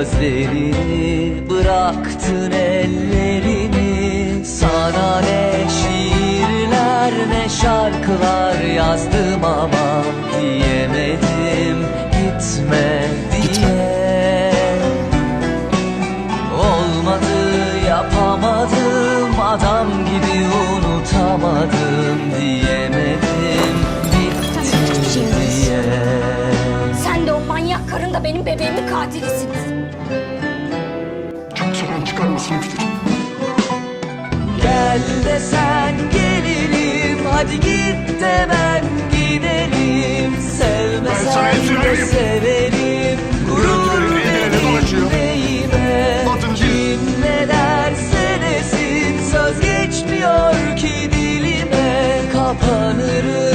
gözlerini Bıraktın ellerini. Sana ne şiirler ne şarkılar yazdım ama Diyemedim gitme diye. Olmadı yapamadım adam gibi unutamadım karın da benim bebeğimin katilisiniz. Çok soran çıkarmasın lütfen. Gel desen gelirim hadi git demem giderim Ben sana Sevmesen de severim Gurur benim dolaşıyor? neyime Kim ne derse desin söz geçmiyor ki dilime Kapanırım